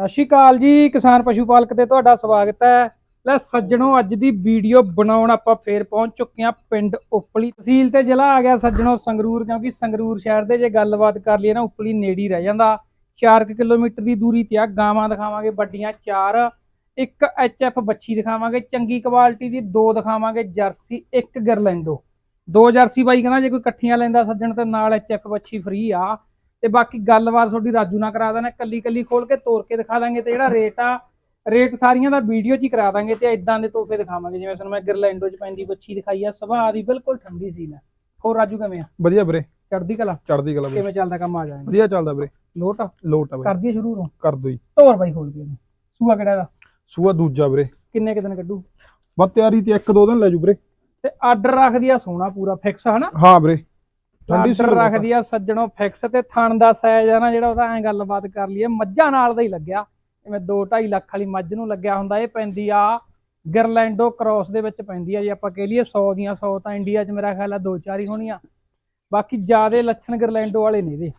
ਸਤਿ ਸ਼੍ਰੀ ਅਕਾਲ ਜੀ, ਕਿਸਾਨ ਪਸ਼ੂ ਪਾਲਕ ਤੇ ਤੁਹਾਡਾ ਸਵਾਗਤ ਹੈ। ਲੈ ਸੱਜਣੋ, ਅੱਜ ਦੀ ਵੀਡੀਓ ਬਣਾਉਣ ਆਪਾਂ ਫੇਰ ਪਹੁੰਚ ਚੁੱਕੇ ਹਾਂ ਪਿੰਡ ਉਪਲੀ ਤਹਿਸੀਲ ਤੇ। ਜ਼ਿਲ੍ਹਾ ਆ ਗਿਆ ਸੱਜਣੋ ਸੰਗਰੂਰ, ਕਿਉਂਕਿ ਸੰਗਰੂਰ ਸ਼ਹਿਰ ਦੇ ਜੇ ਗੱਲਬਾਤ ਕਰ ਲਈਏ ਨਾ, ਉਪਲੀ ਨੇੜੇ ਰਹਿ ਜਾਂਦਾ। 4 ਕਿਲੋਮੀਟਰ ਦੀ ਦੂਰੀ ਤੇ ਆ, ਗਾਵਾਂ ਦਿਖਾਵਾਂਗੇ, ਵੱਡੀਆਂ ਚਾਰ। ਇੱਕ ਐਚਐਫ ਬੱਚੀ ਦਿਖਾਵਾਂਗੇ, ਚੰਗੀ ਕੁਆਲਿਟੀ ਦੀ, ਦੋ ਦਿਖਾਵਾਂਗੇ, ਜਰਸੀ, ਇੱਕ ਗਰਲੈਂਡੋ। ਦੋ ਜਰਸੀ ਬਾਈ ਕਹਿੰਦਾ, ਜੇ ਕੋਈ ਇਕੱਠੀਆਂ ਲੈਂਦਾ ਸੱਜਣ ਤੇ ਨਾਲ ਐਚਐਫ ਬੱਚੀ ਫ੍ਰੀ ਆ। ਤੇ ਬਾਕੀ ਗੱਲਬਾਤ ਤੁਹਾਡੀ ਰਾਜੂ ਨਾਲ ਕਰਾ ਦੇਣਾ ਕੱਲੀ ਕੱਲੀ ਖੋਲ ਕੇ ਤੋੜ ਕੇ ਦਿਖਾ ਦਾਂਗੇ ਤੇ ਜਿਹੜਾ ਰੇਟ ਆ ਰੇਟ ਸਾਰੀਆਂ ਦਾ ਵੀਡੀਓ 'ਚ ਹੀ ਕਰਾ ਦਾਂਗੇ ਤੇ ਇਦਾਂ ਦੇ ਤੋਹਫੇ ਦਿਖਾਵਾਂਗੇ ਜਿਵੇਂ ਤੁਹਾਨੂੰ ਮੈਂ ਗਰਲੈਂਡੋ 'ਚ ਪੈਂਦੀ ਬੱਚੀ ਦਿਖਾਈ ਆ ਸੁਭਾਅ ਦੀ ਬਿਲਕੁਲ ਠੰਡੀ ਸੀ ਲੈ ਹੋਰ ਰਾਜੂ ਕਿਵੇਂ ਆ? ਵਧੀਆ ਵੀਰੇ। ਚੜਦੀ ਕਲਾ? ਚੜਦੀ ਕਲਾ ਵੀਰੇ ਕਿਵੇਂ ਚੱਲਦਾ ਕੰਮ ਆ ਜਾਏ? ਵਧੀਆ ਚੱਲਦਾ ਵੀਰੇ। ਲੋਟ ਲੋਟ ਆ ਵੀਰੇ। ਕਰਦੀ ਸ਼ੁਰੂ ਤੋਂ? ਕਰ ਦੋ ਜੀ। ਤੋਰ ਬਾਈ ਖੋਲ ਕੇ। ਸੂਆ ਕਿਹੜਾ ਦਾ ਸੂਆ ਦੂਜਾ ਵੀਰੇ। ਕਿੰਨੇ ਕੁ ਦਿਨ ਕੱਢੂ? ਬਸ ਤਿਆਰੀ ਤੇ ਇੱਕ ਦੋ ਦਿਨ ਲੈ ਜੂ ਵੀਰੇ। ਤੇ ਆਰਡਰ ਰੱਖਦੀ ਆ ਸੋਨਾ ਪੂਰਾ ਫਿਕਸ ਹਨਾ? ਹਾਂ ਵੀਰੇ। ਠੰਡੀ ਸੀ ਰੱਖਦੀ ਆ ਸੱਜਣੋ ਫਿਕਸ ਤੇ ਥਣ ਦਾ ਸਾਈਜ਼ ਆ ਨਾ ਜਿਹੜਾ ਉਹਦਾ ਐ ਗੱਲਬਾਤ ਕਰ ਲਈਏ। ਮੱਝਾਂ ਨਾਲ ਦਾ ਹੀ ਲੱਗਿਆ। ਜਿਵੇਂ 2.5 ਲੱਖ ਵਾਲੀ ਮੱਝ ਨੂੰ ਲੱਗਿਆ ਹੁੰਦਾ ਇਹ ਪੈਂਦੀ ਆ ਗਰਲੈਂਡੋ ਕ੍ਰਾਸ ਦੇ ਵਿੱਚ ਪੈਂਦੀ ਆ। ਜੇ ਆਪਾਂ ਕਹਿ ਲਈਏ 100 ਦੀਆਂ 100 ਤਾਂ ਇੰਡੀਆ 'ਚ ਮੇਰਾ ਖਿਆਲ ਆ ਦੋ ਚਾਰ ਹੀ ਹੋਣੀਆਂ। ਬਾਕੀ ਜਿਆਦੇ ਲੱਛਣ ਗਰਲੈਂਡੋ ਵਾਲੇ ਨੇ ਇਹਦੇ।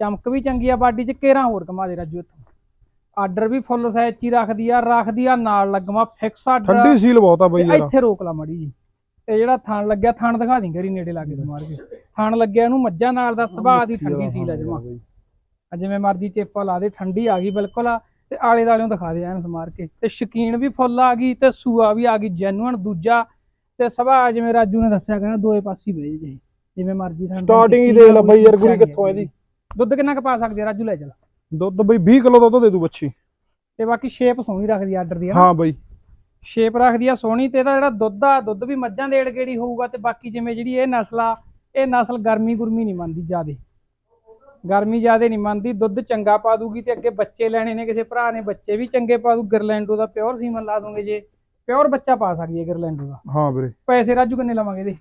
ਚਮਕ ਵੀ ਚੰਗੀ ਆ ਬਾਡੀ 'ਚ ਕੇਰਾਂ ਹੋਰ ਕਮਾ ਦੇ ਰਾਜੂ ਇੱਥੋਂ। ਆਰਡਰ ਵੀ ਫੁੱਲ ਸਾਈਜ਼ 'ਚ ਹੀ ਰੱਖਦੀ ਆ ਰੱਖਦੀ ਆ ਨਾਲ ਲੱਗਵਾ ਫਿਕਸ ਆਰਡਰ ਠੰਡੀ ਸੀਲ ਬਹੁਤ ਆ ਬਈ ਇੱਥੇ ਰੋਕ ਲਾ ਮੜੀ ਜੀ। ਤੇ ਜਿਹੜਾ ਥਣ ਲੱਗਿਆ ਥਣ ਦਿਖਾ ਦੀ ਗਰੀ ਨੇੜੇ ਲਾ ਕੇ ਸਮਾਰ ਕੇ। ਥਣ ਲੱਗਿਆ ਇਹਨੂੰ ਮੱਝਾਂ ਨਾਲ ਦਾ ਸੁਭਾਅ ਦੀ ਠੰਡੀ ਸੀ ਜਮਾ। ਆ ਜਿਵੇਂ ਮਰਜ਼ੀ ਚੇਪਾ ਲਾ ਦੇ ਠੰਡੀ ਆ ਗਈ ਬਿਲਕੁਲ ਆ ਤੇ ਆਲੇ ਦਾਲਿਓਂ ਦਿਖਾ ਦੇ ਐਨ ਸਮਾਰ ਕੇ। ਤੇ ਸ਼ਕੀਨ ਵੀ ਫੁੱਲ ਆ ਗਈ ਤੇ ਸੂਆ ਵੀ ਆ ਗਈ ਜੈਨੂਅਨ ਦੂਜਾ। ਤੇ ਸੁਭਾਅ ਜਿਵੇਂ ਰਾਜੂ ਨੇ ਦੱਸਿਆ ਕਹਿੰਦਾ ਦੋਏ ਪਾਸੇ ਬਹਿ ਜੇ ਜਿਵੇਂ ਮਰਜ਼ੀ ਥਣ ਸਟਾਰਟਿੰਗ ਹੀ ਦੇਖ ਲੈ ਬਈ ਯਾਰ ਗੁਰੀ ਕਿੱਥੋਂ ਇਹਦੀ। ਦੁੱਧ ਕਿੰਨਾ ਕੁ ਪਾ ਸਕਦੇ ਰਾਜੂ ਲੈ ਚੱਲ। ਦੁੱਧ ਬਈ 20 ਕਿਲੋ ਦੁੱਧ ਦੇ ਦੂ ਬੱਚੀ। ਤੇ ਬਾਕੀ ਸ਼ੇਪ ਸੋਹਣੀ ਰੱਖਦੀ ਆਰਡਰ ਦੀ ਹਾਂ ਬਈ। ਸ਼ੇਪ ਰੱਖਦੀ ਆ ਸੋਹਣੀ ਤੇ ਇਹਦਾ ਜਿਹੜਾ ਦੁੱਧ ਆ ਦੁੱਧ ਵੀ ਮੱਝਾਂ ਦੇ ਏੜ ਹੋਊਗਾ ਤੇ ਬਾਕੀ ਜਿਵੇਂ ਜਿਹੜੀ ਇਹ ਨਸਲ ਆ ਇਹ ਨਸਲ ਗਰਮੀ ਗੁਰਮੀ ਨਹੀਂ ਮੰਨਦੀ ਜਿਆਦੇ। ਗਰਮੀ ਜਿਆਦੇ ਨਹੀਂ ਮੰਨਦੀ ਦੁੱਧ ਚੰਗਾ ਪਾ ਦੂਗੀ ਤੇ ਅੱਗੇ ਬੱਚੇ ਲੈਣੇ ਨੇ ਕਿਸੇ ਭਰਾ ਨੇ ਬੱਚੇ ਵੀ ਚੰਗੇ ਪਾ ਦੂ ਗਰਲੈਂਡੋ ਦਾ ਪਿਓਰ ਸੀਮਨ ਲਾ ਦੋਗੇ ਜੇ ਪਿਓਰ ਬੱਚਾ ਪਾ ਸਕਦੀ ਹੈ ਗਰਲੈਂਡੋ ਦਾ। ਹਾਂ ਵੀਰੇ। ਪੈਸੇ ਰਾਜੂ ਕਿੰਨੇ ਲਵਾਂਗੇ ਇਹਦੇ?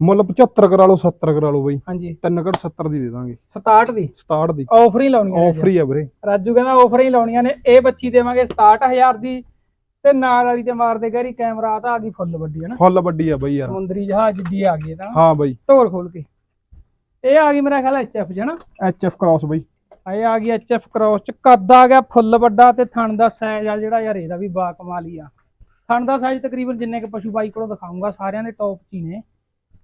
ਮੁੱਲ 75 ਕਰਾ ਲਓ 70 ਕਰਾ ਲਓ ਬਈ। ਹਾਂਜੀ। ਤਿੰਨ ਘੜ 70 ਦੀ ਦੇ ਦਾਂਗੇ। 67 ਦੀ? 67 ਦੀ। ਆਫਰ ਹੀ ਲਾਉਣੀਆਂ ਨੇ ਆਫਰ ਹੀ ਆ ਵੀਰੇ। ਰਾਜੂ ਕਹਿੰਦਾ ਆਫਰ ਹੀ ਲਾਉਣੀਆਂ ਨੇ ਇਹ ਬੱਚੀ ਦੇਵਾਂਗੇ 67000 ਦੀ ਤੇ ਨਾਲ ਵਾਲੀ ਤੇ ਮਾਰਦੇ ਗੈਰੀ ਕੈਮਰਾ ਤਾਂ ਆ ਗਈ ਫੁੱਲ ਵੱਡੀ ਹੈ ਨਾ ਫੁੱਲ ਵੱਡੀ ਆ ਬਈ ਯਾਰ। ਸਮੁੰਦਰੀ ਜਹਾਜ਼ ਜਿੱਡੀ ਆ ਗਈ ਇਹ ਤਾਂ। ਹਾਂ ਬਈ। ਢੋਲ ਖੋਲ ਕੇ। ਇਹ ਆ ਗਈ ਮੇਰਾ ਖਿਆਲ ਐਚਐਫ ਜਣਾ ਐਚ ਐਫ ਕ੍ਰਾਸ ਬਈ। ਇਹ ਆ ਗਈ ਐਚਐਫ ਕ੍ਰਾਸ ਚ। ਕੱਦ ਆ ਗਿਆ ਫੁੱਲ ਵੱਡਾ ਤੇ ਥਣ ਦਾ ਸਾਈਜ਼ ਆ ਜਿਹੜਾ ਯਾਰ ਇਹਦਾ ਵੀ ਬਾ ਕਮਾਲ ਹੀ ਆ। ਥਣ ਦਾ ਸਾਈਜ਼ ਤਕਰੀਬਨ ਜਿੰਨੇ ਕਿ ਪਸ਼ੂ ਬਾਈ ਕੋਲੋਂ ਦਿਖਾਉਂਗਾ ਸਾਰਿਆਂ ਦੇ ਟੌਪ ਚ ਹੀ ਨੇ।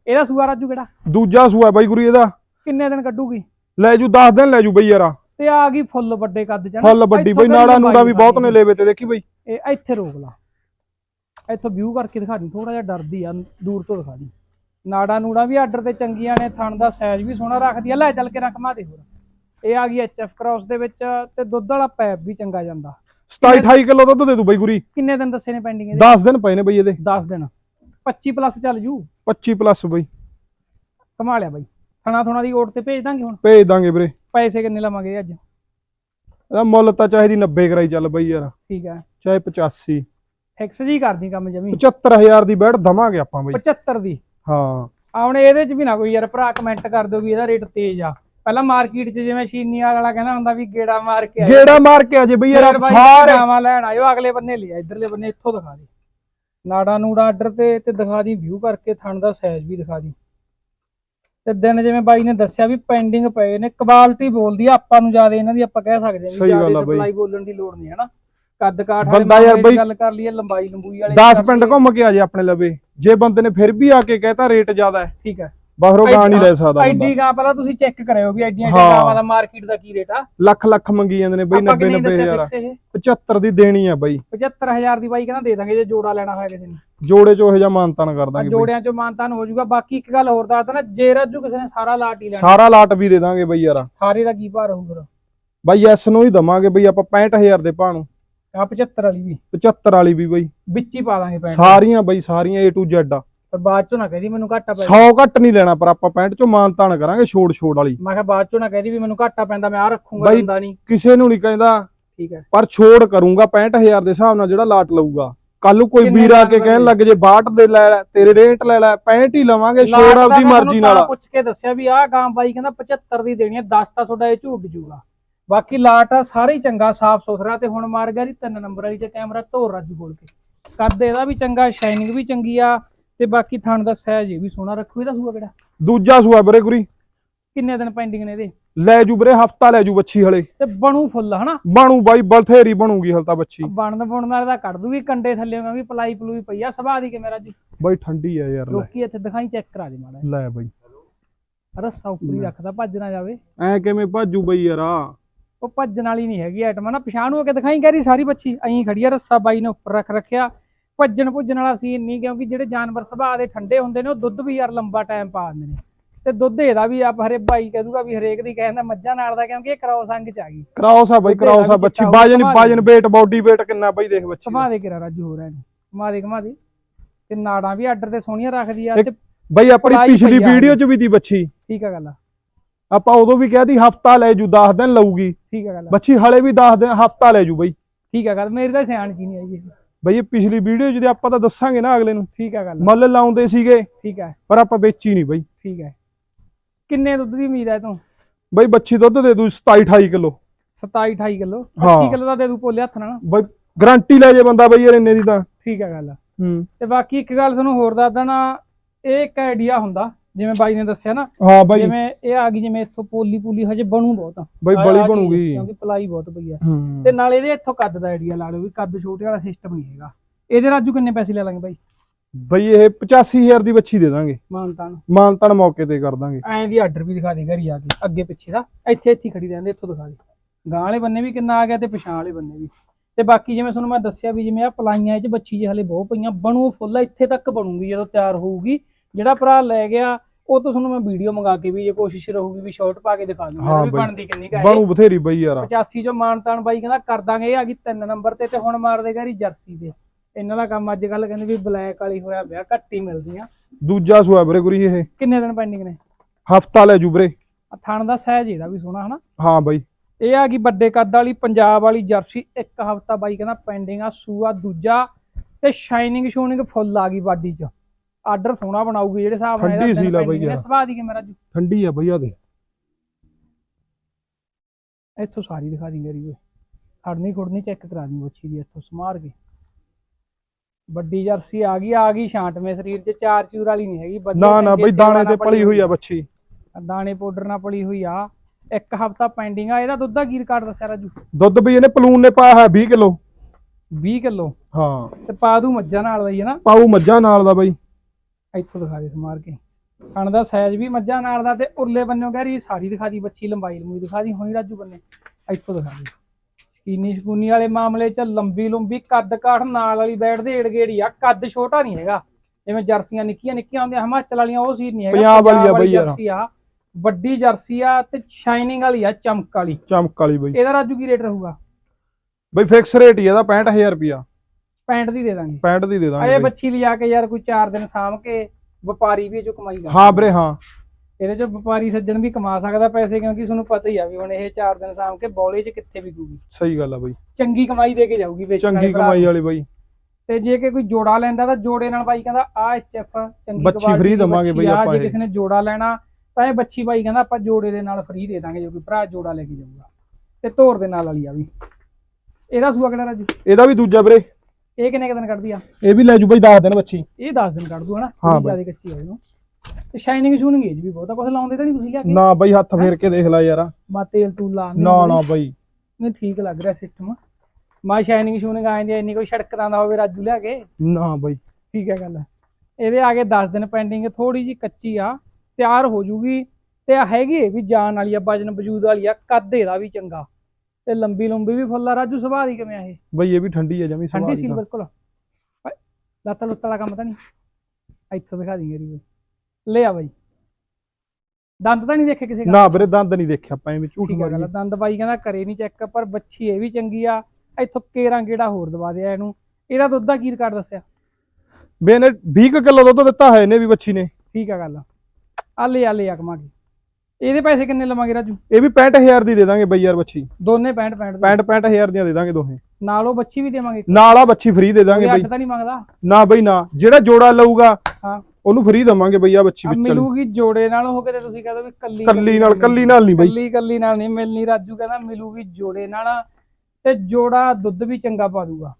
ਇਹਦਾ ਸੂਆ ਰਾਜੂ ਕਿਹੜਾ? ਦੂਜਾ ਸੂਆ ਬਾਈ ਗੁਰੀ ਇਹਦਾ। ਕਿੰਨੇ ਦਿਨ ਕੱਢੂਗੀ? ਲੈ ਜੂ 10 ਦਿਨ ਲੈ ਜੂ ਬਈ ਯਾਰ। ਤੇ ਆ ਗਈ ਫੁੱਲ ਵੱਡੇ ਕੱਦ ਚ। ਫੁੱਲ ਵੱਡੀ ਬਈ ਨਾੜਾ ਨੂੜਾ ਵੀ ਬਹੁਤ ਨੇ। ਲੇਵੇ ਤੇ ਦੇਖੀ ਬਈ। ਇਹ ਇੱਥੇ ਰੋਕ ਲਾ। ਇੱਥੋਂ ਵਿਊ ਕਰਕੇ ਦਿਖਾ ਦੀ ਥੋੜਾ ਜਿਹਾ ਡਰਦੀ ਆ ਦੂਰ ਤੋਂ ਦਿਖਾ ਦੀ। ਨਾੜਾ ਨੂੜਾ ਵੀ ਆਰਡਰ ਤੇ ਚੰਗੀਆਂ ਨੇ ਥਣ ਦਾ ਸਾਈਜ਼ ਵੀ ਸੋਹਣਾ ਰੱਖਦੀ ਆ। ਲੈ ਚੱਲ ਕੇ ਰਕਮਾ ਦੇ ਹੋਰ। ਇਹ ਆ ਗਈ ਐਚਐਫ ਕ੍ਰਾਸ ਦੇ ਵਿੱਚ ਤੇ ਦੁੱਧ ਵਾਲਾ ਪੈਪ ਵੀ ਚੰਗਾ ਜਾਂਦਾ। 27 28 ਕਿਲੋ ਦੁੱਧ ਦੇ ਦੂ ਬਈ ਗੁਰੀ। ਕਿੰਨੇ ਦਿਨ ਦੱਸੇ ਨੇ ਪੈਂਡਿੰਗ ਇਹਦੇ? 10 ਦਿਨ ਪਏ ਨੇ ਬਈ ਇਹਦੇ। 10 ਦਿਨ। 25 ਪਲੱਸ ਚੱਲ ਜੂ। 25 ਪਲੱਸ ਬਈ। ਕਮਾ ਲਿਆ ਬਾਈ। ਥਣਾ ਥਣਾ ਦੀ ਓਟ ਤੇ ਭੇਜ ਦਾਂਗੇ ਹੁਣ? ਭੇਜ ਦਾਂਗੇ ਵੀਰੇ। ਪੈਸੇ ਕਿੰਨੇ ਲਵਾਂਗੇ ਅੱਜ? ਇਹਦਾ ਮੁੱਲ ਤਾਂ ਚਾਹੀਦੀ 90 ਕਰਾਈ ਚੱਲ ਬਈ ਯਾਰ। ਠੀਕ ਹੈ ਚਾਹੇ 85 ਫਿਕਸ ਜੀ ਕਰਦੀ ਕੰਮ ਜਮੀ। 75000 ਦੀ ਬੈਠ ਦਵਾਂਗੇ ਆਪਾਂ ਬਈ। 75 ਦੀ। ਹਾਂ। ਆਉਣੇ ਇਹਦੇ ਚ ਵੀ ਨਾ ਕੋਈ ਯਾਰ ਭਰਾ ਕਮੈਂਟ ਕਰ ਦਿਓ ਵੀ ਇਹਦਾ ਰੇਟ ਤੇਜ਼ ਆ। ਪਹਿਲਾਂ ਮਾਰਕੀਟ 'ਚ ਜਿਵੇਂ ਸ਼ੀਨੀਆਰ ਵਾਲਾ ਕਹਿੰਦਾ ਹੁੰਦਾ ਵੀ ਗੇੜਾ ਮਾਰ ਕੇ ਆਏ ਗੇੜਾ ਮਾਰ ਕੇ ਅਜੇ ਬਈ ਯਾਰ ਸਾਰੇ ਗਾਵਾਂ ਲੈਣ ਆਇਓ ਅਗਲੇ ਬੰਨੇ ਲਿਆ ਇਧਰਲੇ ਬੰਨੇ ਇੱਥੋਂ ਦਿਖਾ ਦੇ। ਨਾੜਾ ਨੂੜਾ ਆਰਡਰ ਤੇ ਤੇ ਦਿਖਾ ਦੀ ਵਿਊ ਕਰਕੇ ਥਣ ਦਾ ਸਾਈਜ਼ ਵੀ ਦਿਖਾ ਦੀ ਤੇ ਦਿਨ ਜਿਵੇਂ ਬਾਈ ਨੇ ਦੱਸਿਆ ਵੀ ਪੈਂਡਿੰਗ ਪਏ ਨੇ ਕੁਆਲਿਟੀ ਬੋਲਦੀ ਆ ਆਪਾਂ ਨੂੰ ਜ਼ਿਆਦਾ ਇਹਨਾਂ ਦੀ ਆਪਾਂ ਕਹਿ ਸਕਦੇ ਹਾਂ ਵੀ ਜ਼ਿਆਦਾ। ਸਪਲਾਈ ਬੋਲਣ ਦੀ ਲੋੜ ਨਹੀਂ ਹੈ ਨਾ? ਕੱਦ ਕਾਠ ਵਾਲੇ ਗੱਲ ਕਰ ਲਈਏ ਲੰਬਾਈ ਲੰਬੂਈ ਵਾਲੇ 10 ਪਿੰਡ ਘੁੰਮ ਕੇ ਆ ਜੇ ਆਪਣੇ ਲਵੇ। ਜੇ ਬੰਦੇ ਨੇ ਫਿਰ ਵੀ ਆ ਕੇ ਕਹਿਤਾ ਰੇਟ ਜ਼ਿਆਦਾ ਹੈ। ਠੀਕ ਹੈ। ਬਾਹਰੋਂ ਗਾਂ ਨਹੀਂ ਲੈ ਸਕਦਾ ਬੰਦਾ। ਐਡੀ ਗਾਂ ਪਹਿਲਾਂ ਤੁਸੀਂ ਚੈੱਕ ਕਰਿਓ ਵੀ ਐਡੀਆਂ ਹਾਂ। ਐਡੀਆਂ ਗਾਵਾਂ ਦਾ ਮਾਰਕੀਟ ਦਾ ਕੀ ਰੇਟ ਆ। ਲੱਖ ਲੱਖ ਮੰਗੀ ਜਾਂਦੇ ਨੇ ਬਈ ਆਪਾਂ 90 ਕਿੰਨੇ 90 ਦੱਸਿਆ ਹਜ਼ਾਰ fix ਇਹ? 75 ਦੀ ਦੇਣੀ ਆ ਬਈ। 75000 ਦੀ ਬਾਈ ਕਹਿੰਦਾ ਦੇ ਦਾਂਗੇ ਜੇ ਜੋੜਾ ਲੈਣਾ ਹੋਇਆ ਕਿਸੇ ਨੇ। ਜੋੜੇ ਚ ਉਹ ਜਿਹਾ ਮਾਨਤਾਨ ਕਰ ਦਾਂਗੇ ਬਈ। ਜੋੜਿਆਂ ਚੋਂ ਮਾਨਤਾਨ ਹੋ ਜਾਊਗਾ। ਬਾਕੀ ਇੱਕ ਗੱਲ ਹੋਰ ਦੱਸਦਾ ਨਾ ਜੇ ਰਾਜੂ ਕਿਸੇ ਨੇ ਸਾਰਾ ਲਾਟ ਹੀ ਲੈਣਾ। ਸਾਰਾ ਲਾਟ ਵੀ ਦੇ ਦਾਂਗੇ ਬਈ ਯਾਰ। ਸਾਰੇ ਦਾ ਕੀ ਭਾਅ ਰਹੂ ਫਿਰ? ਬਾਈ ਐਸ ਨੂੰ ਹੀ ਦਵਾਂਗੇ ਬਈ ਆਪਾਂ 65000 ਦੇ ਭਾਅ ਨੂੰ। ਆ 75 ਵਾਲੀ ਵੀ। 75 ਵਾਲੀ ਵੀ ਬਈ। ਵਿੱਚ ਹੀ ਪਾ ਦਾਂਗੇ ਪੈਂਟ ਸਾਰੀਆਂ ਬਈ ਸਾਰੀਆਂ A to Z ਆ। ਪਰ ਬਾਅਦ ਚੋਂ ਨਾ ਕਹਦੀ ਮੈਨੂੰ ਘਾਟਾ ਪੈ 100 ਘੱਟ ਨਹੀਂ ਲੈਣਾ ਪਰ ਆਪਾਂ 65 ਚੋਂ ਮਾਨਤਾਨ ਕਰਾਂਗੇ ਛੋੜ ਛੋੜ ਵਾਲੀ। ਮੈਂ ਕਿਹਾ ਬਾਅਦ ਚੋਂ ਨਾ ਕਹਦੀ ਵੀ ਮੈਨੂੰ ਘਾਟਾ ਪੈਂਦਾ ਮੈਂ ਆ ਰੱਖੂੰਗਾ ਬਾਈ- ਦਿੰਦਾ ਨਹੀਂ। ਕਿਸੇ ਨੂੰ ਨਹੀਂ ਕਹਿੰਦਾ ਠੀਕ ਹੈ। ਪਰ ਛੋੜ ਕਰੂੰਗਾ 65000 ਦੇ ਹਿਸਾਬ ਨਾਲ ਜਿਹੜਾ ਲਾਟ ਲਊਗਾ। ਕੱਲ ਨੂੰ ਕੋਈ ਕਿੰਨੇ ਵੀਰ ਆ ਕੇ ਕਹਿਣ ਲੱਗ ਜੇ 62 ਦੇ ਲੈ ਲੈ ਤੇਰੇ ਰੇਟ ਲੈ ਲੈ 65 ਹੀ ਲਵਾਂਗੇ ਛੋੜ ਲਾਟ ਦਾ ਆਪਦੀ ਮੈਂ ਮਰਜ਼ੀ ਤੁਹਾਨੂੰ ਨਾਲ। ਤਾਂ ਪੁੱਛ ਕੇ ਦੱਸਿਆ ਵੀ ਆਹ ਗਾਂ ਬਾਈ ਕਹਿੰਦਾ 75 ਦੀ ਦੇਣੀ ਹੈ 10 ਤਾਂ ਤੁਹਾਡਾ ਇਹ ਝੂਠ ਜੂਗਾ। ਬਾਕੀ ਲਾਟ ਆ ਸਾਰੇ ਹੀ ਚੰਗਾ ਸਾਫ਼ ਸੁਥਰਾ ਤੇ ਹੁਣ ਮਾਰ ਗਿਆ ਜੀ ਤਿੰਨ ਨੰਬਰ ਵਾਲੀ ਤੇ ਕੈਮਰਾ ਧੋਰ ਰਾਜੂ ਖੋਲ ਕੇ। ਕੱਦ ਇਹਦਾ ਵੀ ਚੰਗਾ ਸ਼ਾਈਨਿੰਗ ਵੀ ਚੰਗੀ ਆ ਤੇ ਬਾਕੀ ਥਣ ਦਾ ਸਾਈਜ਼ ਇਹ ਵੀ ਸੋਹਣਾ ਰੱਖੂ ਇਹਦਾ ਸੂਆ ਕਿਹੜਾ? ਦੂਜਾ ਸੂਆ ਵੀਰੇ ਗੁਰੀ। ਕਿੰਨੇ ਦਿਨ ਪੈਂਡਿੰਗ ਨੇ ਇਹਦੇ? ਲੈ ਜੂ ਵੀਰੇ ਹਫਤਾ ਲੈ ਜੂ ਬੱਚੀ ਹਲੇ। ਤੇ ਬਣੂ ਫੁੱਲ ਹਨਾ? ਬਣੂ ਬਾਈ ਬਲਥੇਰੀ ਬਣੂਗੀ ਹਲ ਤਾਂ ਬੱਚੀ ਬਣਨ ਬਣਨ ਵਾਲੇ ਦਾ ਕੱਢ ਦੂਗੀ ਕੰਡੇ ਥੱਲੇ ਕਿਉਂਕਿ ਪਲਾਈ ਪਲੂਈ ਪਈ ਆ ਸੁਭਾਅ ਦੀ ਕਿਵੇਂ ਰਾਜੂ? ਬਾਈ ਠੰਡੀ ਆ ਯਾਰ ਲੋਕੀ ਇੱਥੇ ਦਿਖਾਈ ਚੈੱਕ ਕਰਾ ਦੇ ਮਾੜਾ ਲੈ ਬਾਈ। ਰੱਸਾ ਉੱਪਰੀ ਰੱਖਦਾ ਭੱਜ ਨਾ ਜਾਵੇ। ਐ ਕਿਵੇਂ ਭਾਜੂ ਬਈ ਯਾਰ ਆ। ਉਹ ਭੱਜਣ ਵਾਲੀ ਨਹੀਂ ਹੈਗੀ ਆਈਟਮ ਨਾ ਪਛਾਣ ਹੋ ਕੇ ਦਿਖਾਈ ਕਹਿ ਰਹੀ ਸਾਰੀ ਬੱਚੀ ਐਂ ਖੜੀ ਆ ਰੱਸਾ ਬਾਈ ਨੇ ਉੱਪਰ ਰੱਖ ਰੱਖਿਆ। ਭੱਜਣ ਭੁੱਜਣ ਵਾਲਾ ਸੀਨ ਨਹੀਂ ਕਿਉਂਕਿ ਜਿਹੜੇ ਜਾਨਵਰ ਸੁਭਾਅ ਦੇ ਠੰਡੇ ਹੁੰਦੇ ਨੇ ਉਹ ਦੁੱਧ ਵੀ ਯਾਰ ਲੰਬਾ ਟਾਈਮ ਪਾ ਦਿੰਦੇ ਨੇ। ਤੇ ਦੁੱਧ ਇਹਦਾ ਵੀ ਆਪ ਹਰੇ ਬਾਈ ਕਹਿ ਦੂਗਾ ਵੀ ਹਰੇਕ ਦੀ ਕਹਿੰਦਾ ਮੱਝਾਂ ਨਾਲ ਦਾ ਕਿਉਂਕਿ ਇਹ ਕ੍ਰੋਸ ਅੰਗ ਚ ਆ ਗਈ। ਕਰਾਉਸ ਆ ਬਾਈ ਕਰਾਉਸ ਆ ਬੱਚੀ ਬਾਜਨ ਬਾਜਨ weight ਬਾਡੀ weight ਕਿੰਨਾ ਬਾਈ ਦੇਖ ਬੱਚੀ ਘਮਾ ਦਾ। ਕਿਰਾ ਰਾਜੂ ਹੋ ਰਿਹਾ ਨੇ ਘਮਾ ਦੇ ਘਮਾ ਦੇ। ਤੇ ਨਾੜਾਂ ਵੀ ਆਰਡਰ ਤੇ ਸੋਹਣੀਆਂ ਰੱਖਦੀ ਆ ਤੇ ਬਾਈ ਆਪਣੀ ਪਿਛਲੀ ਵੀਡੀਓ ਚ ਵੀ ਦੀ ਬੱਚੀ। ਠੀਕ ਆ ਗੱਲ ਆਪਾਂ ਉਦੋਂ ਵੀ ਕਿਹਾ ਦੀ ਹਫਤਾ ਲੈ ਜੂ 10 ਦਿਨ ਲਊਗੀ। ਠੀਕ ਆ ਗੱਲ ਬੱਚੀ ਹਲੇ ਵੀ 10 ਦਿਨ ਹਫਤਾ ਲੈ ਜੂ ਬਾਈ। ਠੀਕ ਆ ਗੱਲ ਮੇਰੀ ਤਾਂ ਸਿਆਣ ਕੀ ਨਹੀਂ ਆਈ। ਬਈ ਇਹ ਪਿਛਲੀ ਵੀਡੀਓ ਜਿਹਦੇ ਆਪਾਂ ਤਾਂ ਦੱਸਾਂਗੇ ਨਾ ਅਗਲੇ ਨੂੰ। ਠੀਕ ਆ ਗੱਲ। ਮੁੱਲ ਲਾਉਂਦੇ ਸੀਗੇ ਠੀਕ ਆ। ਪਰ ਆਪਾਂ ਵੇਚੀ ਨਹੀਂ ਬਈ। ਠੀਕ ਹੈ ਕਿੰਨੇ ਦੁੱਧ ਦੀ ਉਮੀਦ ਹੈ ਤੂੰ? ਬਈ ਬੱਚੀ ਦੁੱਧ ਦੇ ਦੂ 27 28 ਕਿਲੋ। 27 28 ਕਿਲੋ? ਹਾਂ। 25 ਕਿਲੋ ਦਾ ਦੇ ਦੂ ਪੋਲੇ ਹੱਥ ਨਾਲ। ਬਈ ਗਾਰੰਟੀ ਲੈ ਜੇ ਬੰਦਾ ਬਈ ਯਾਰ ਇੰਨੇ ਦੀ ਤਾਂ। ਠੀਕ ਆ ਗੱਲ ਹੂੰ। ਤੇ ਬਾਕੀ ਇੱਕ ਗੱਲ ਤੁਹਾਨੂੰ ਹੋਰ ਦੱਸਦਾ ਨਾ ਇਹ ਇੱਕ ਆਈਡੀਆ ਹੁੰਦਾ। ਜਿਵੇਂ ਬਾਈ ਨੇ ਦੱਸਿਆ ਨਾ ਹਾਂ ਬਾਈ। ਜਿਵੇਂ ਇਹ ਆ ਗਈ ਜਿਵੇਂ ਇੱਥੋਂ ਪੋਲੀ ਪੂਲੀ ਹਜੇ ਬਣੂ ਬਹੁਤ। ਆ ਬਈ ਬਲੀ ਬਣੂਗੀ। ਕਿਉਂਕਿ ਪਲਾਈ ਬਹੁਤ ਪਈ ਆ। ਤੇ ਨਾਲ ਇਹਦੇ ਇੱਥੋਂ ਕੱਦ ਦਾ ਆਈਡੀਆ ਲਾ ਲਓ ਵੀ ਕੱਦ ਛੋਟੇ ਵਾਲਾ ਸਿਸਟਮ ਨਹੀਂ ਹੈਗਾ। ਇਹਦੇ ਰਾਜੂ ਕਿੰਨੇ ਪੈਸੇ ਲੈ ਲਾਂਗੇ ਬਾਈ? ਬਈ ਇਹ 85000 ਦੀ ਬੱਚੀ ਦੇ ਦਾਂਗੇ। ਮਾਨਤਾਨ। ਮਾਨਤਨ ਮੌਕੇ ਤੇ ਕਰ ਦਾਂਗੇ। ਐਂ ਦੀ ਆਰਡਰ ਵੀ ਦਿਖਾ ਦੇ ਘਰੀ ਆ ਕੇ ਅੱਗੇ ਪਿੱਛੇ ਦਾ। ਇੱਥੇ ਇੱਥੇ ਖੜੀ ਰਹਿੰਦੇ ਇੱਥੋਂ ਦਿਖਾ ਦੇ। ਗਾਂ ਵਾਲੇ ਬੰਨੇ ਵੀ ਕਿੰਨਾ ਆ ਗਿਆ ਤੇ ਪਛਾਣ ਵਾਲੇ ਬੰਨੇ ਵੀ। ਤੇ ਬਾਕੀ ਜਿਵੇਂ ਤੁਹਾਨੂੰ ਮੈਂ ਦੱਸਿਆ ਵੀ ਜਿਵੇਂ ਆ ਪਲਾਈਆਂ 'ਚ ਬੱਚੀ 'ਚ ਹਲੇ ਬਹੁਤ ਪਈਆਂ ਬਣੂ ਫੁੱਲ ਇੱਥੇ ਤੱਕ ਬਣੂਗੀ ਜਦੋਂ ਤਿਆਰ ਹੋਊਗੀ। ਜਿਹੜਾ ਭਰਾ ਲੈ ਗਿਆ ਉਹ ਤੋਂ ਤੁਹਾਨੂੰ ਮੈਂ ਵੀਡੀਓ ਮੰਗਾ ਕੇ ਵੀ ਜੇ ਕੋਸ਼ਿਸ਼ ਰਹੂਗੀ ਵੀ ਸ਼ਾਰਟ ਪਾ ਕੇ ਦਿਖਾ ਦੂੰਗਾ ਹਾਂ ਵੀ ਬਾਈ। ਬਣਦੀ ਕਿੰਨੀ ਕਾ ਬਣੂ ਬਥੇਰੀ ਬਈ ਯਾਰ। 85 ਚੋਂ ਮਾਨਤਾਨ ਬਾਈ ਕਹਿੰਦਾ ਕਰ ਦਾਂਗੇ ਇਹ ਆ ਗਈ ਤਿੰਨ ਨੰਬਰ ਤੇ ਤੇ ਹੁਣ ਮਾਰ ਦੇਗਾ ਰੀ ਜਰਸੀ ਦੇ ਇਹਨਾਂ ਦਾ ਕੰਮ ਅੱਜ ਕੱਲ ਕਹਿੰਦੇ ਵੀ ਬਲੈਕ ਵਾਲੀ ਹੋਇਆ ਪਿਆ ਘੱਟ ਹੀ ਮਿਲਦੀਆਂ। ਦੂਜਾ ਸੂਆ ਵੀਰੇ ਗੁਰੀ ਇਹ। ਕਿੰਨੇ ਦਿਨ ਪੈਂਡਿੰਗ ਨੇ? ਹਫਤਾ ਲੈ ਜੂ ਵੀਰੇ। ਆਹ ਥਣ ਦਾ ਸਾਈਜ਼ ਇਹਦਾ ਵੀ ਸੋਹਣਾ ਹਨਾ? ਹਾਂ ਬਾਈ। ਇਹ ਆ ਗਈ ਵੱਡੇ ਕੱਦ ਵਾਲੀ ਪੰਜਾਬ ਵਾਲੀ ਜਰਸੀ ਇੱਕ ਹਫਤਾ ਬਾਈ ਕਹਿੰਦਾ ਪੈਂਡਿੰਗ ਆ ਸੂਆ ਦੂਜਾ ਤੇ ਸ਼ਾਈਨਿੰਗ ਸ਼ੂਨਿੰਗ ਫੁੱਲ ਆ ਗਈ ਬਾਡੀ 'ਚ। ਆਰਡਰ ਸੋਹਣਾ ਬਣਾਉਗੀ ਜਿਹੜੇ ਹਿਸਾਬ ਨਾਲ ਠੰਡੀ ਸੀ ਲਾ ਬਈ ਯਾਰ। ਸੁਭਾਅ ਦੀ ਕਿ ਮੇਰਾ ਠੰਡੀ ਆ ਬਈ ਆ ਦੇ ਇੱਥੋਂ ਸਾਰੀ ਦਿਖਾ ਦੀ ਮੇਰੀ ਓਏ। ਖੜਨੀ ਖੁੜਨੀ ਚੈੱਕ ਕਰਾ ਦੀ ਬੱਚੀ ਦੀ ਇੱਥੋਂ ਸਮਾਰ ਕੇ। ਵੱਡੀ ਜਰਸੀ ਆ ਗਈ ਆ ਗਈ ਛਾਂਟਵੇਂ ਸਰੀਰ 'ਚ ਚਾਰ ਚੂਰ ਵਾਲੀ ਨਹੀਂ ਹੈਗੀ ਨਾ ਨਾ ਬਈ ਸੇਵਾ ਦਾਣੇ ਤੇ ਪਲੀ ਹੋਈ ਆ ਬੱਚੀ ਦਾਣੇ ਪਾਊਡਰ ਨਾਲ ਪਲੀ ਹੋਈ ਆ। ਇੱਕ ਹਫਤਾ ਪੈਂਡਿੰਗ ਆ ਇਹਦਾ ਦੁੱਧ ਦਾ ਕੀ ਰਿਕਾਰਡ ਦੱਸਿਆ ਰਾਜੂ? ਦੁੱਧ ਬਈ ਇਹਨੇ ਪਲੂਨ ਨੇ ਪਾਇਆ ਹੈ 20 ਕਿਲੋ। 20 ਕਿਲੋ? ਹਾਂ। ਤੇ ਪਾ ਦੂ ਮੱਝਾਂ ਨਾਲ ਦਾ ਹੀ ਹੈ ਨਾ? ਪਾਉ ਮੱਝਾਂ ਨਾਲ ਦਾ ਬਈ। ਇੱਥੋਂ ਦਿਖਾ ਦੇ ਸਮਾਰ ਕੇ। ਕਣ ਦਾ ਸਾਈਜ਼ ਵੀ ਮੱਝਾਂ ਨਾਲ ਦਾ ਤੇ ਉਰਲੇ ਬੰਨਿਓ ਕਹਿ ਰਹੀ ਸਾਰੀ ਦਿਖਾ ਦੀ ਬੱਚੀ ਲੰਬਾਈ ਲੰਬੀ ਦਿਖਾ ਦੀ ਹੋਈ ਰਾਜੂ ਬੰਨੇ। ਇੱਥੋਂ ਦਿਖਾ ਦੇ। ਸ਼ਕੀਨੀ ਸ਼ਕੂਨੀ ਵਾਲੇ ਮਾਮਲੇ 'ਚ ਲੰਬੀ ਲੰਬੀ ਕੱਦ ਕਾਠ ਨਾਲ ਵਾਲੀ ਬੈਠ ਦੇ ਏੜ ਗੇੜੀ ਆ ਕੱਦ ਛੋਟਾ ਨਹੀਂ ਹੈਗਾ। ਜਿਵੇਂ ਜਰਸੀਆਂ ਨਿੱਕੀਆਂ ਨਿੱਕੀਆਂ ਹੁੰਦੀਆਂ ਹਿਮਾਚਲ ਵਾਲੀਆਂ ਉਹ ਸੀਰ ਨਹੀਂ ਹੈਗਾ ਪੰਜਾਬ ਵਾਲੀ ਆ ਬਈ। ਜਰਸੀ ਆ ਵੱਡੀ ਜਰਸੀ ਆ ਤੇ ਸ਼ਾਈਨਿੰਗ ਵਾਲੀ ਆ ਚਮਕ ਵਾਲੀ। ਚਮਕ ਵਾਲੀ ਬਈ। ਇਹਦਾ ਰਾਜੂ ਕੀ ਰੇਟ ਰਹੂਗਾ? ਬਈ ਫਿਕਸ ਰੇਟ ਹੀ ਇਹਦਾ 65000 ਰੁਪਿਆ 65 ਦੀ ਦੇ ਦਾਂਗੇ। 65 ਦੀ ਦੇ ਅਜੇ ਦਾਂਗੇ ਬਈ। ਬੱਚੀ ਲਿਆ ਕੇ ਯਾਰ ਕੋਈ 4 ਦਿਨ ਸਾਂਭ ਕੇ ਵਪਾਰੀ ਵੀ ਇਹ ਚੋਂ ਕਮਾਈ ਕਰਦਾ। ਹਾਂ ਵੀਰੇ ਹਾਂ। ਇਹਦੇ ਚ ਵਪਾਰੀ ਸੱਜਣ ਵੀ ਕਮਾ ਸਕਦਾ ਪੈਸੇ ਕਿਉਂਕਿ ਤੁਹਾਨੂੰ ਪਤਾ ਹੀ ਆ ਵੀ ਹੁਣ ਇਹ 4 ਦਿਨ ਸਾਂਭ ਕੇ ਬੌਲੇ 'ਚ ਕਿੱਥੇ ਵਿਕੂਗੀ। ਸਹੀ ਗੱਲ ਆ ਬਈ। ਚੰਗੀ ਕਮਾਈ ਦੇ ਕੇ ਜਾਊਗੀ ਵੇਚਣ ਚੰਗੀ ਕਮਾਈ। ਵਾਲੀ ਬਈ। ਤੇ ਜੇ ਕਿ ਕੋਈ ਜੋੜਾ ਲੈਂਦਾ ਤਾਂ ਜੋੜੇ ਨਾਲ ਬਾਈ ਕਹਿੰਦਾ ਆ ਐਚਐਫ ਚੰਗੀ ਬੱਚੀ ਦੀ ਦੇਵਾਂਗੇ ਬਈ ਆਪਾਂ ਜੇ। ਕਿਸੇ ਨੇ ਜੋੜਾ ਲੈਣਾ ਤਾਂ ਇਹ ਬੱਚੀ ਬਾਈ ਕਹਿੰਦਾ ਆਪਾਂ ਜੋੜੇ ਦੇ ਨਾਲ ਫ੍ਰੀ ਦੇ ਦਾਂਗੇ ਜੇ ਕੋਈ ਭਰਾ ਜੋੜਾ ਲੈ ਕੇ ਜਾਊਗਾ। ਤੇ ਧੋਰ ਦੇ ਨਾਲ ਵਾਲੀ ਆ ਵੀ। ਇਹਦਾ ਸੂਆ ਕਿਹੜਾ ਰਾਜੂ? ਇਹਦਾ ਵੀ ਦੂਜਾ ਵੀਰੇ। ਇਹ ਕਿੰਨੇ ਕੁ ਦਿਨ ਕੱਢਦੀ ਆ? ਇਹ ਵੀ ਲੈ ਜੂ ਬਈ 10 ਦਿਨ ਬੱਚੀ। ਇਹ 10 ਦਿਨ ਕੱਢ ਦੂ ਹਨਾ? ਹਾਂ ਬਾਈ। ਜ਼ਿਆਦਾ ਕੱਚੀ ਆ ਇਹਨੂੰ। ਤੇ ਸ਼ਾਈਨਿੰਗ ਸ਼ੂਨਿੰਗ ਏਜ ਵੀ ਬਹੁਤਾ ਕੁਝ ਲਾਉਂਦੇ ਤਾਂ ਨਹੀਂ ਤੁਸੀਂ ਲਿਆ ਕੇ? ਨਾ ਬਈ ਹੱਥ ਫੇਰ ਕੇ ਦੇਖ ਲੈ ਯਾਰ। ਮਾ ਤੇਲ ਤੂਲ ਲਾਉਂਦੇ ਨਾ। ਨਾ ਬਈ। ਨਹੀਂ ਠੀਕ ਲੱਗ ਰਿਹਾ ਸਿਸਟਮ ਮਾ ਸ਼ਾਈਨਿੰਗ ਸ਼ੂਨਿੰਗ ਆ ਜਾਂਦੀ ਆ, ਇੰਨੀ ਕੋਈ ਛੜਕਦਾ ਦਾ ਹੋਵੇ ਰਾਜੂ ਲਿਆ ਕੇ। ਨਾ ਬਈ। ਠੀਕ ਹੈ ਗੱਲ। ਇਹਦੇ ਆ ਕੇ 10 ਦਿਨ ਪੈਂਡਿੰਗ ਥੋੜੀ ਜੀ ਕੱਚੀ ਆ ਤਿਆਰ ਹੋ ਜੂਗੀ। ਤੇ ਆ ਹੈਗੀ ਇਹ ਵੀ ਜਾਨ ਵਾਲੀ ਆ ਵਜਨ ਵਜੂਦ ਵਾਲੀ ਆ ਕੱਦ ਇਹਦਾ ਵੀ ਚੰਗਾ। ਤੇ ਲੰਬੀ ਲੰਬੀ ਵੀ ਫੁੱਲਾ ਰਾਜੂ ਸੁਭਾਅ ਦੀ ਕਿਵੇਂ ਆ ਇਹ? ਬਈ ਇਹ ਵੀ ਠੰਡੀ ਆ ਜਮੀ ਠੰਡੀ ਸੀ ਬਿਲਕੁਲ। ਲੱਤ ਲੁੱਤ ਵਾਲਾ ਕੰਮ ਤਾਂ ਨਹੀਂ। ਇੱਥੋਂ ਦਿਖਾ ਦੀ ਮੇਰੀ ਲੈ ਆ ਬਾਈ। ਦੰਦ ਤਾਂ ਨਹੀਂ ਦੇਖੇ ਕਿਸੇ ਦਾ ਨਾ ਵੀਰੇ ਦੰਦ ਨਹੀਂ ਦੇਖਿਆ ਆਪਾਂ ਐਵੇਂ ਝੂਠ ਮਾਰੀ ਦੰਦ ਬਾਈ ਕਹਿੰਦਾ ਕਰੇ ਨਹੀਂ ਚੈੱਕ ਪਰ ਬੱਚੀ ਇਹ ਵੀ ਚੰਗੀ ਆ ਇੱਥੋਂ ਕੇਰਾਂ ਕਿਹੜਾ ਹੋਰ ਦਵਾ ਦਿਆ ਇਹਨੂੰ। ਇਹਦਾ ਦੁੱਧ ਦਾ ਕੀ ਰਿਕਾਰਡ ਦੱਸਿਆ? ਬੇਨੇ 20 ਕਿਲੋ ਦੁੱਧ ਦਿੱਤਾ ਹੈ ਇਹਨੇ ਵੀ ਬੱਚੀ ਨੇ। ਠੀਕ ਆ ਗੱਲ ਆ ਲੈ ਆ ਲੈ ਆ ਕਮਾ ਕੇ। ਇਹਦੇ ਪੈਸੇ ਕਿੰਨੇ ਲਵਾਂਗੇ ਰਾਜੂ? ਇਹ ਵੀ 65000 ਦੀ ਦੇ ਦਾਂਗੇ ਬਈ ਯਾਰ ਬੱਚੀ। ਦੋਨੇ 65 65 65 65000 ਦੀਆਂ ਦੇ ਦਾਂਗੇ ਦੋਹੇ। ਨਾਲ ਉਹ ਬੱਚੀ ਵੀ ਦੇਵਾਂਗੇ ਨਾਲ ਆ ਬੱਚੀ ਫ੍ਰੀ ਦੇ ਦਾਂਗੇ ਬਈ। ਅੱਡ ਤਾਂ ਨਹੀਂ ਮੰਗਦਾ? ਨਾ ਬਈ ਨਾ ਜਿਹੜਾ ਜੋੜਾ ਲਊਗਾ ਹਾਂ। ਉਹਨੂੰ ਫ੍ਰੀ ਦਵਾਂਗੇ ਬਈ ਆ ਬੱਚੀ ਵਿੱਚ। ਮਿਲੂਗੀ ਜੋੜੇ ਨਾਲ ਹੋ ਕੇ ਤੇ ਤੁਸੀਂ ਕਹਦੋ ਵੀ ਕੱਲੀ ਕੱਲੀ ਨਾਲ ਕੱਲੀ ਨਾਲ ਨਹੀਂ ਬਈ। ਕੱਲੀ ਕੱਲੀ ਨਾਲ ਨਹੀਂ ਮਿਲਣੀ ਰਾਜੂ ਕਹਿੰਦਾ ਮਿਲੂਗੀ ਜੋੜੇ ਨਾਲ। ਤੇ ਜੋੜਾ ਦੁੱਧ ਵੀ ਚੰਗਾ ਪਾ ਦੂਗਾ।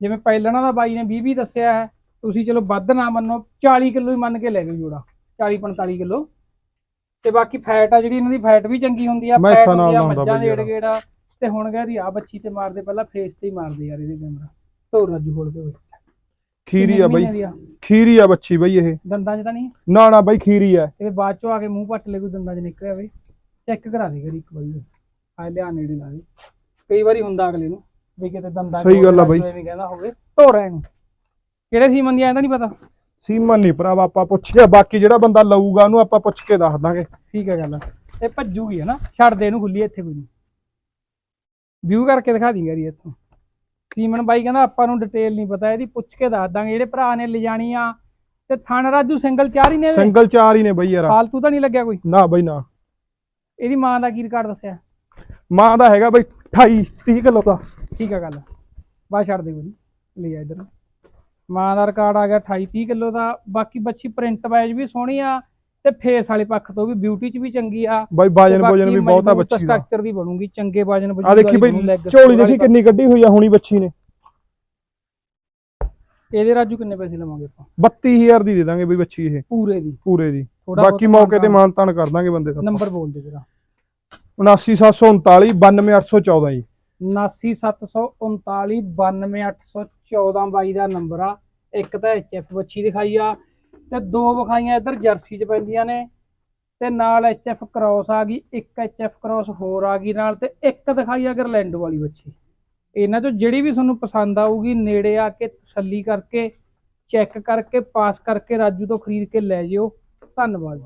ਜਿਵੇਂ ਪਹਿਲਣਾ ਦਾ ਬਾਈ ਨੇ 20 20 ਦੱਸਿਆ ਹੈ ਤੁਸੀਂ ਚਲੋ ਵੱਧ ਨਾ ਮੰਨੋ 40 ਕਿਲੋ ਹੀ ਮੰਨ ਕੇ ਲੈ ਗਏ ਜੋੜਾ। 40 45 ਕਿਲੋ। ਤੇ ਬਾਕੀ ਫੈਟ ਆ ਜਿਹੜੀ ਇਹਨਾਂ ਦੀ ਫੈਟ ਵੀ ਚੰਗੀ ਹੁੰਦੀ ਆ ਫੈਟ ਹੁੰਦੀ ਆ ਦਾ ਹੁੰਦਾ ਮੱਝਾਂ ਬਈ ਦੇ ਯਾਰ। ਏੜਗੇੜਾ ਤੇ ਹੁਣ ਕਹਿੰਦੀ ਆ ਬੱਚੀ ਤੇ ਮਾਰਦੇ ਪਹਿਲਾਂ ਫੇਸ ਤੇ ਹੀ ਮਾਰਦੇ ਯਾਰ ਇਹਦੇ ਕੈਮਰਾ ਧੋ ਰਾਜੂ ਖੋਲ ਕੇ ਓਏ। ਖੀਰੀ ਕਿੰਨੇ ਆ ਬਈ। ਮਹੀਨੇ ਦੀ ਆ? ਖੀਰੀ ਆ ਬੱਚੀ ਬਈ ਇਹ। ਦੰਦਾਂ 'ਚ ਤਾਂ ਨਹੀਂ? ਨਾ ਨਾ ਬਈ ਖੀਰੀ ਆ। ਇਹਦੇ ਬਾਅਦ ਚੋਂ ਆ ਕੇ ਮੂੰਹ ਪੱਟ ਲੈ ਕੋਈ ਦੰਦਾਂ 'ਚ ਨਿਕਲਿਆ ਹੋਵੇ ਚੈੱਕ ਕਰਾ ਦੇ ਕਰੀ ਇੱਕ ਵਾਰੀ। ਆ ਲਿਆ ਨੇੜੇ ਲਾ ਦੇ। ਕਈ ਵਾਰੀ ਹੁੰਦਾ ਅਗਲੇ ਨੂੰ ਵੀ ਕਿਤੇ ਦੰਦਾਂ 'ਚ ਸਹੀ ਗੱਲ ਆ ਬਈ। ਐਵੇਂ ਕਹਿੰਦਾ ਹੋਵੇ ਧੋ ਰਿਹਾ ਇਹਨੂੰ। ਕਿਹੜੇ ਸੀਮਨ ਦੀ ਆਇਆ ਨਹੀਂ ਪਤਾ। ਸੀਮਨ ਨਹੀਂ ਭਰਾਵਾ ਆਪਾਂ ਪੁੱਛਿਆ ਬਾਕੀ ਜਿਹੜਾ ਬੰਦਾ ਲਊਗਾ ਉਹਨੂੰ ਆਪਾਂ ਪੁੱਛ ਕੇ ਦੱਸ ਦਾਂਗੇ। ਠੀਕ ਹੈ ਗੱਲ। ਇਹ ਭੱਜੂਗੀ ਹੈ ਨਾ ਛੱਡ ਦੇ ਇਹਨੂੰ ਖੁੱਲੀ ਇੱਥੇ ਕੋਈ ਨਹੀਂ। ਵਿਊ ਕਰਕੇ ਦਿਖਾ ਦੀ ਯਾਰੀ ਇੱਥੋਂ। ਸੀਮਨ ਬਾਈ ਕਹਿੰਦਾ ਆਪਾਂ ਨੂੰ ਡਿਟੇਲ ਨਹੀਂ ਪਤਾ ਇਹਦੀ ਪੁੱਛ ਕੇ ਦੱਸ ਦਾਂਗੇ ਜਿਹੜੇ ਭਰਾ ਨੇ ਲਿਜਾਣੀ ਆ ਤੇ ਥਣ ਰਾਜੂ ਸਿੰਗਲ ਚਾਰ ਹੀ ਨੇ? ਸਿੰਗਲ ਚਾਰ ਹੀ ਨੇ ਬਈ ਯਾਰ। ਫਾਲਤੂ ਤਾਂ ਨਹੀਂ ਲੱਗਿਆ ਕੋਈ? ਨਾ ਬਈ ਨਾ। ਇਹਦੀ ਮਾਂ ਦਾ ਕੀ ਰਿਕਾਰਡ ਦੱਸਿਆ? ਮਾਂ ਦਾ ਹੈਗਾ ਬਈ 28 30 ਕਿਲੋ ਦਾ। ਠੀਕ ਆ ਗੱਲ। ਬਾਹਰ ਛੱਡ ਦੇ ਕੋਈ ਲੈ ਆ ਇਧਰ। ਮਾਂ ਦਾ ਰਿਕਾਰਡ ਆ ਗਿਆ 28 30 ਕਿਲੋ ਦਾ ਬਾਕੀ ਬੱਚੀ ਪ੍ਰਿੰਟ ਵਾਈਜ਼ ਵੀ ਸੋਹਣੀ ਆ ਤੇ ਫੇਸ ਵਾਲੇ ਪੱਖ ਤੋਂ ਵੀ ਬਿਊਟੀ ਚ ਵੀ ਚੰਗੀ ਆ ਬਈ ਬਾਜਨ ਭੋਜਨ ਵੀ ਬਹੁਤ ਆ ਬੱਚੀ ਦਾ। ਸਟਰਕਚਰ ਦੀ ਬਣੂਗੀ ਚੰਗੇ ਵਜਨ ਆ ਦੇਖੀ ਬਈ ਝੋਲੀ ਦੇਖੀ ਕਿੰਨੀ ਕੱਢੀ ਹੋਈ ਆ ਹੁਣੀ ਬੱਚੀ ਨੇ। ਇਹਦੇ ਰਾਜੂ ਕਿੰਨੇ ਪੈਸੇ ਲਵਾਂਗੇ ਆਪਾਂ? 32000 ਦੀ ਦੇ ਦਾਂਗੇ ਬਈ ਬੱਚੀ ਇਹ। ਪੂਰੇ ਦੀ। ਪੂਰੇ ਦੀ। ਬਾਕੀ ਮੌਕੇ ਤੇ ਮਾਨਤਾਨ ਕਰ ਦਾਂਗੇ ਬੰਦੇ ਦਾ ਨੰਬਰ ਬੋਲ ਦੇ ਜਰਾ। 79739 92814 ਜੀ। 79739 92814 ਬਾਈ ਦਾ ਨੰਬਰ ਆ। ਇੱਕ ਤਾਂ ਐਚਐਫ ਵੱਛੀ ਦਿਖਾਈ ਆ ਤੇ ਦੋ ਵਿਖਾਈਆਂ ਇੱਧਰ ਜਰਸੀ ਚ ਪੈਂਦੀਆਂ ਨੇ ਤੇ ਨਾਲ ਐਚਐਫ ਕ੍ਰਾਸ ਆ ਗਈ, ਇੱਕ ਐਚਐਫ ਕ੍ਰਾਸ ਹੋਰ ਆ ਗਈ ਨਾਲ ਤੇ ਇੱਕ ਦਿਖਾਈ ਆ ਗਰਲੈਂਡੋ ਵਾਲੀ ਵੱਛੀ। ਇਹਨਾਂ ਚੋਂ ਜਿਹੜੀ ਵੀ ਤੁਹਾਨੂੰ ਪਸੰਦ ਆਊਗੀ ਨੇੜੇ ਆ ਕੇ ਤਸੱਲੀ ਕਰਕੇ, ਚੈੱਕ ਕਰਕੇ, ਪਾਸ ਕਰਕੇ ਰਾਜੂ ਤੋਂ ਖਰੀਦ ਕੇ ਲੈ ਜਿਓ। ਧੰਨਵਾਦ